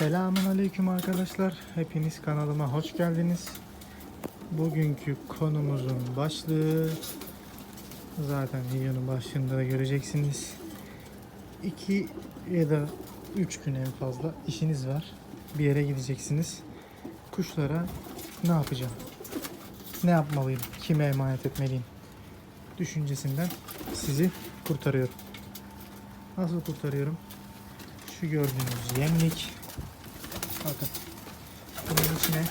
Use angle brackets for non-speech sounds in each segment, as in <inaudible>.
Selamun Aleyküm arkadaşlar. Hepiniz kanalıma hoş geldiniz. Bugünkü konumuzun başlığı zaten videonun başlığında da göreceksiniz. 2 ya da 3 gün en fazla işiniz var. Bir yere gideceksiniz. Kuşlara ne yapacağım? Ne yapmalıyım? Kime emanet etmeliyim? Düşüncesinden sizi kurtarıyorum. Nasıl kurtarıyorum? Şu gördüğünüz yemlik. Bakın. Bunun içine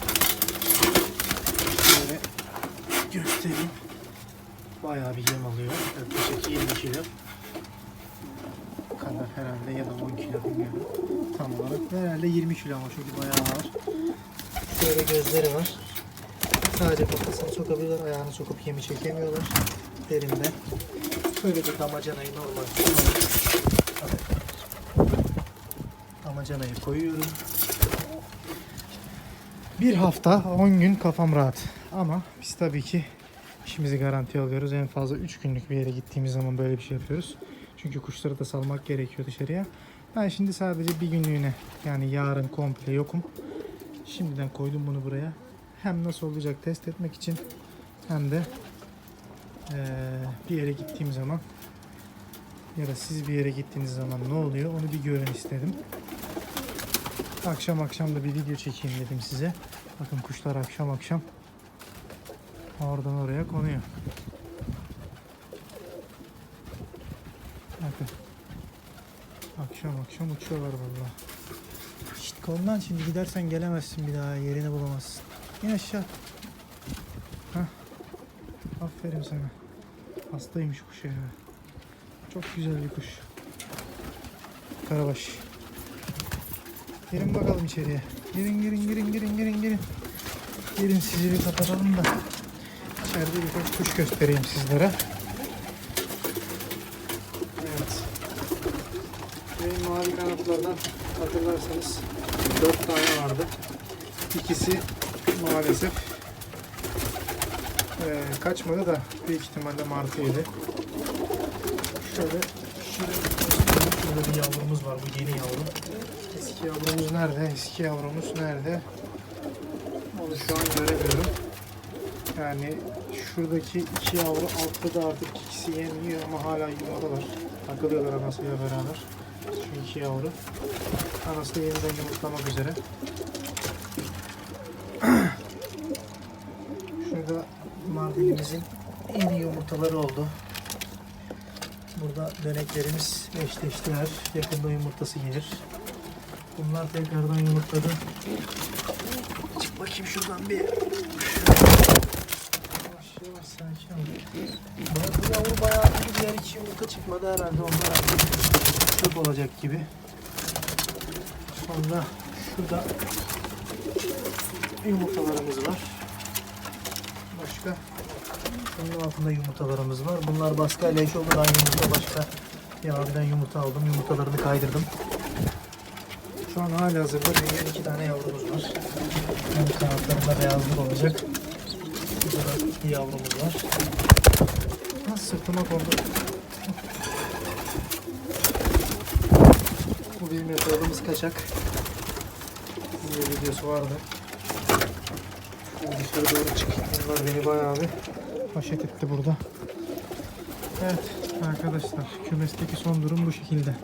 şöyle göstereyim. Bayağı bir yem alıyor. Yaklaşık 20 kilo kadar herhalde ya da 10 kilo bilmiyorum. Tam olarak herhalde 20 kilo ama çünkü bayağı ağır. Şöyle gözleri var. Sadece kafasını sokabiliyorlar, ayağını sokup yemi çekemiyorlar. Derinden. Böyle bir damacanayı normal damacanayı koyuyorum. Bir hafta 10 gün kafam rahat. Ama biz tabii ki işimizi garanti alıyoruz. En fazla 3 günlük bir yere gittiğimiz zaman böyle bir şey yapıyoruz. Çünkü kuşları da salmak gerekiyor dışarıya. Ben şimdi sadece bir günlüğüne yani yarın komple yokum. Şimdiden koydum bunu buraya. Hem nasıl olacak test etmek için hem de eee, bir yere gittiğim zaman ya da siz bir yere gittiğiniz zaman ne oluyor onu bir görün istedim. Akşam akşam da bir video çekeyim dedim size. Bakın kuşlar akşam akşam oradan oraya konuyor. Bakın. Akşam akşam uçuyorlar vallahi. Şşt kolundan şimdi gidersen gelemezsin bir daha yerini bulamazsın. İn aşağı. Hah. Aferin sana. Hastaymış kuş ya. Çok güzel bir kuş. Karabaş. Girin bakalım içeriye. Girin girin girin girin girin girin. Girin sizi bir kapatalım da. İçeride birkaç kuş göstereyim sizlere. Evet. Benim mavi kanatlardan hatırlarsanız 4 tane vardı. İkisi maalesef eee, kaçmadı da büyük ihtimalle martı yedi. Şöyle şurada, şurada bir yavrumuz var. Bu yeni yavru. Eski yavrumuz nerede? Eski yavrumuz nerede? Onu şu an göremiyorum. Yani şuradaki iki yavru altta da artık ikisi yemiyor ama hala yuvadalar. Takılıyorlar anasıyla beraber. Şu iki yavru. Anası da yeniden yumurtlamak üzere. <clears throat> Şurada mardilimizin yeni yumurtaları oldu. Burada döneklerimiz eşleştiler. Yakında yumurtası gelir. Bunlar tekrardan yumurtladı. Çık bakayım şuradan bir. Yavaş yavaş sakin ol. Bu, yavru bayağı bir diğer iki yumurta çıkmadı herhalde. Onlar çöp olacak gibi. Sonra şurada yumurtalarımız var. Başka bunun altında yumurtalarımız var. Bunlar baskıyla eş oldu. Ben yumurta başka bir abiden yumurta aldım. Yumurtalarını kaydırdım. Şu an hala hazırda büyüyen iki tane yavrumuz var. Hem kanatlarında beyazlık olacak. Burada da bir yavrumuz var. Ha, sırtıma kondu. Bu bir metodumuz kaçak. Bir videosu vardı. Dışarı doğru çıkayım. Bunlar beni bayağı bir haşet etti burada. Evet arkadaşlar kümesteki son durum bu şekilde.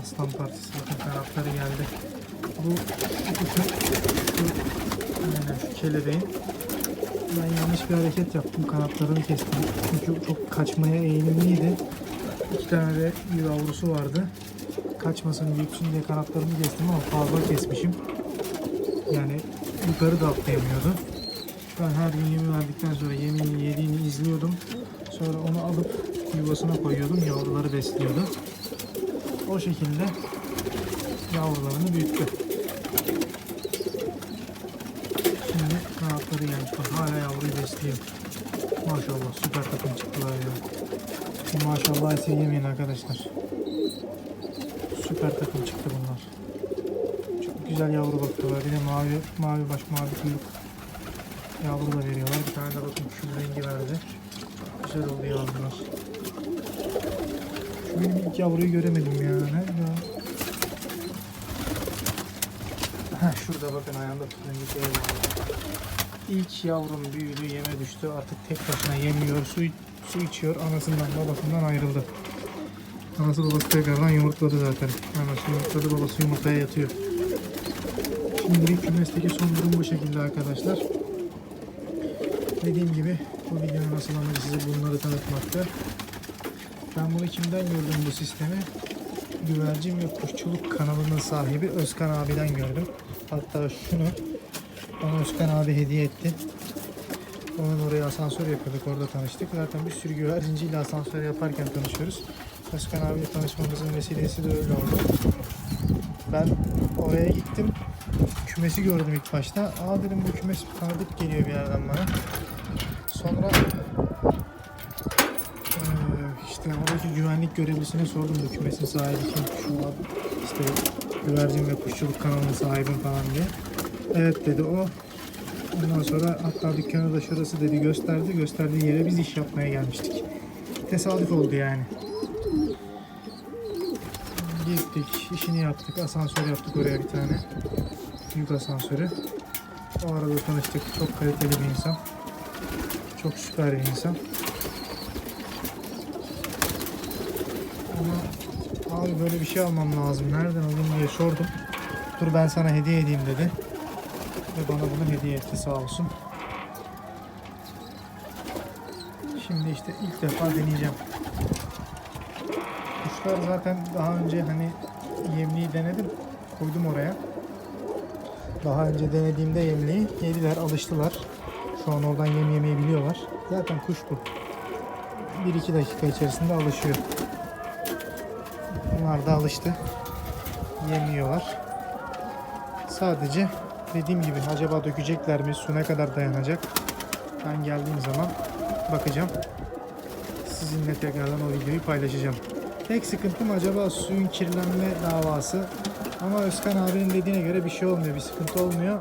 Aslan partisi bakın kanatları geldi. Bu bu kuşun şu, aynen şu kelebeğin ben yanlış bir hareket yaptım. Kanatlarını kestim. Çünkü çok kaçmaya eğilimliydi. İki tane de yavrusu vardı. Kaçmasın büyüksün diye kanatlarını kestim ama fazla kesmişim. Yani yukarı da atlayamıyordu. Ben her gün yemi verdikten sonra yemini yediğini izliyordum. Sonra onu alıp yuvasına koyuyordum. Yavruları besliyordu. O şekilde yavrularını büyüttü. Şimdi kanatları gelmiş. Hala yavruyu besliyor. Maşallah süper takım çıktılar ya. Maşallah esirgemeyin arkadaşlar. Süper takım çıktı bunlar. Çok güzel yavru bakıyorlar. Bir de mavi mavi baş mavi kuyruk yavru da veriyorlar. Bir tane de bakın şu rengi verdi. Güzel oldu yavrular. Şu ilk yavruyu göremedim ya. Nerede? Heh, şurada bakın ayağında turuncu şey var. İlk yavrum büyüdü, yeme düştü. Artık tek başına yemiyor, su, su içiyor. Anasından babasından ayrıldı. Anası babası tekrardan yumurtladı zaten. Anası yumurtladı, babası yumurtaya yatıyor. Şimdilik kümesteki son durum bu şekilde arkadaşlar. Dediğim gibi bu videonun asıl amacı size bunları tanıtmaktı. Ben bunu kimden gördüm bu sistemi? Güvercin ve Kuşçuluk kanalının sahibi Özkan abiden gördüm. Hatta şunu bana Özkan abi hediye etti. Onun oraya asansör yapıyorduk orada tanıştık. Zaten bir sürü güvercinciyle asansör yaparken tanışıyoruz. Özkan abiyle tanışmamızın vesilesi de öyle oldu. Ben oraya gittim. Kümesi gördüm ilk başta. Aa dedim bu kümes tanıdık geliyor bir yerden bana. Sonra işte oradaki güvenlik görevlisine sordum kümesin sahibi kim? Şu an işte güvercin ve kuşçuluk kanalının sahibim falan diye. Evet dedi o. Ondan sonra hatta dükkanı da şurası dedi gösterdi. Gösterdiği yere biz iş yapmaya gelmiştik. Tesadüf oldu yani. Gittik, işini yaptık, asansör yaptık oraya bir tane. Yük asansörü. O arada tanıştık. Çok kaliteli bir insan. Çok süper bir insan. Ama abi böyle bir şey almam lazım. Nereden alayım diye sordum. Dur ben sana hediye edeyim dedi. Ve bana bunu hediye etti sağ olsun. Şimdi işte ilk defa deneyeceğim. Kuşlar zaten daha önce hani yemliği denedim. Koydum oraya. Daha önce denediğimde yemliği yediler, alıştılar. Şu an oradan yem yemeyi biliyorlar. Zaten kuş bu. 1-2 dakika içerisinde alışıyor. Bunlar da alıştı. Yemiyorlar. Sadece dediğim gibi acaba dökecekler mi? Su ne kadar dayanacak? Ben geldiğim zaman bakacağım. Sizinle tekrardan o videoyu paylaşacağım. Tek sıkıntım acaba suyun kirlenme davası. Ama Özkan abinin dediğine göre bir şey olmuyor, bir sıkıntı olmuyor.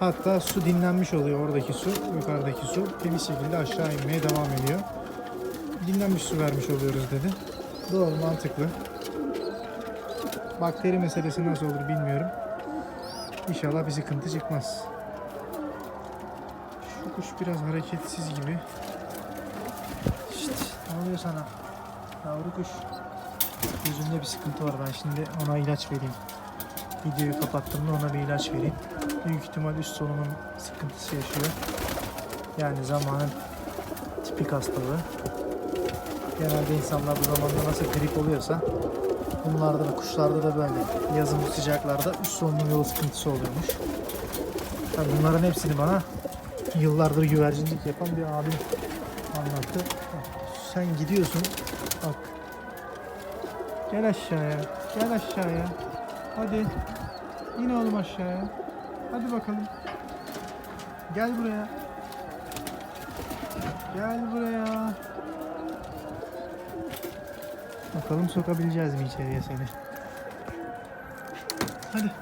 Hatta su dinlenmiş oluyor oradaki su, yukarıdaki su. Temiz şekilde aşağı inmeye devam ediyor. Dinlenmiş su vermiş oluyoruz dedi. Doğru, mantıklı. Bakteri meselesi nasıl olur bilmiyorum. İnşallah bir sıkıntı çıkmaz. Şu kuş biraz hareketsiz gibi. Şşt, ne oluyor sana? Yavru kuş. Gözünde bir sıkıntı var. Ben şimdi ona ilaç vereyim. Videoyu kapattığımda ona bir ilaç vereyim. Büyük ihtimal üst solunum sıkıntısı yaşıyor. Yani zamanın tipik hastalığı. Genelde insanlar bu zamanda nasıl grip oluyorsa bunlarda da kuşlarda da böyle. Yazın bu sıcaklarda üst solunum yolu sıkıntısı oluyormuş. Tabii bunların hepsini bana yıllardır güvercincilik yapan bir abim anlattı. Sen gidiyorsun. Bak. Gel aşağıya. Gel aşağıya. Hadi. İn oğlum aşağıya. Hadi bakalım. Gel buraya. Gel buraya. Bakalım sokabileceğiz mi içeriye seni? Hadi.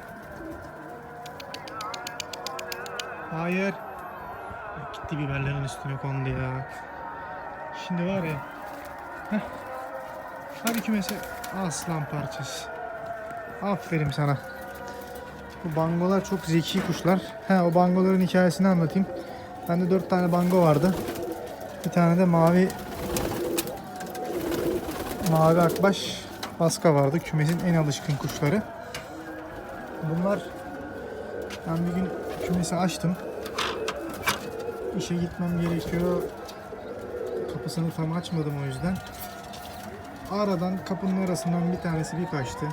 Hayır. Gitti biberlerin üstüne kondu ya. Şimdi var ya. Heh. Hadi kümese. Aslan parçası. Aferin sana. Bu bangolar çok zeki kuşlar. He o bangoların hikayesini anlatayım. Bende dört tane bango vardı. Bir tane de mavi mavi akbaş baska vardı. Kümesin en alışkın kuşları. Bunlar ben bir gün kümesi açtım. İşe gitmem gerekiyor. Kapısını tam açmadım o yüzden. Aradan kapının arasından bir tanesi bir kaçtı.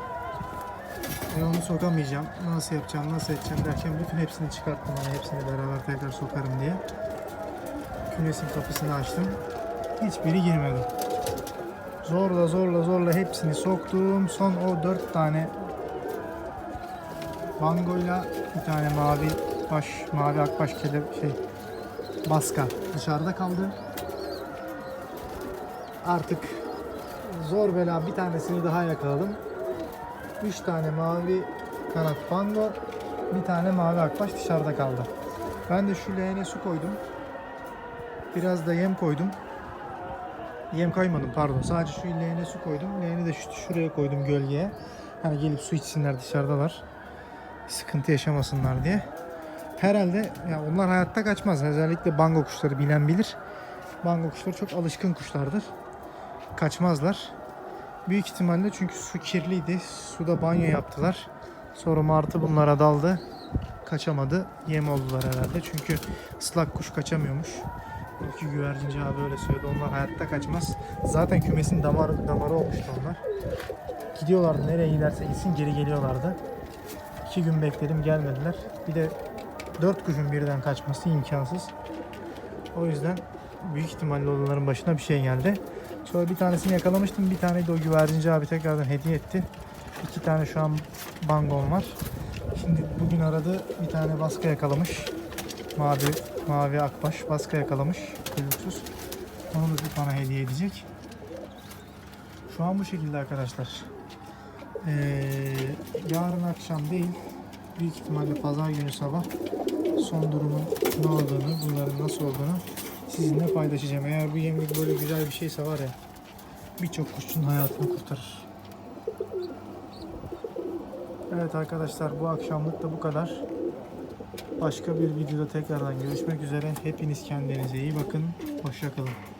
Ben onu sokamayacağım. Nasıl yapacağım, nasıl edeceğim derken bütün hepsini çıkarttım. Hani hepsini beraber tekrar sokarım diye. Kümesin kapısını açtım. Hiçbiri girmedi. Zorla zorla zorla hepsini soktum. Son o dört tane bangoyla bir tane mavi baş, mavi akbaş kele şey baska dışarıda kaldı. Artık zor bela bir tanesini daha yakaladım. 3 tane mavi kanat bango, bir tane mavi akbaş dışarıda kaldı. Ben de şu leğene su koydum. Biraz da yem koydum. Yem koymadım pardon. Sadece şu leğene su koydum. Leğeni de şu, şuraya koydum gölgeye. Hani gelip su içsinler dışarıdalar. sıkıntı yaşamasınlar diye. Herhalde ya onlar hayatta kaçmaz. Özellikle bango kuşları bilen bilir. Bango kuşları çok alışkın kuşlardır. Kaçmazlar. Büyük ihtimalle çünkü su kirliydi. Suda banyo yaptılar. Sonra martı bunlara daldı. Kaçamadı. Yem oldular herhalde. Çünkü ıslak kuş kaçamıyormuş. İki güvercinci abi öyle söyledi. Onlar hayatta kaçmaz. Zaten kümesin damar, damarı olmuştu onlar. Gidiyorlardı nereye giderse gitsin geri geliyorlardı. İki gün bekledim gelmediler. Bir de dört kuşun birden kaçması imkansız. O yüzden büyük ihtimalle onların başına bir şey geldi. Sonra bir tanesini yakalamıştım. Bir tane de o güvercinci abi tekrardan hediye etti. İki tane şu an bangom var. Şimdi bugün aradı bir tane baska yakalamış. Mavi mavi akbaş baska yakalamış. Kuyruksuz. Onu da bir bana hediye edecek. Şu an bu şekilde arkadaşlar. Ee, yarın akşam değil. Büyük ihtimalle pazar günü sabah son durumun ne olduğunu, bunların nasıl olduğunu sizinle paylaşacağım. Eğer bu yemlik böyle güzel bir şeyse var ya birçok kuşun hayatını kurtarır. Evet arkadaşlar bu akşamlık da bu kadar. Başka bir videoda tekrardan görüşmek üzere. Hepiniz kendinize iyi bakın. Hoşçakalın.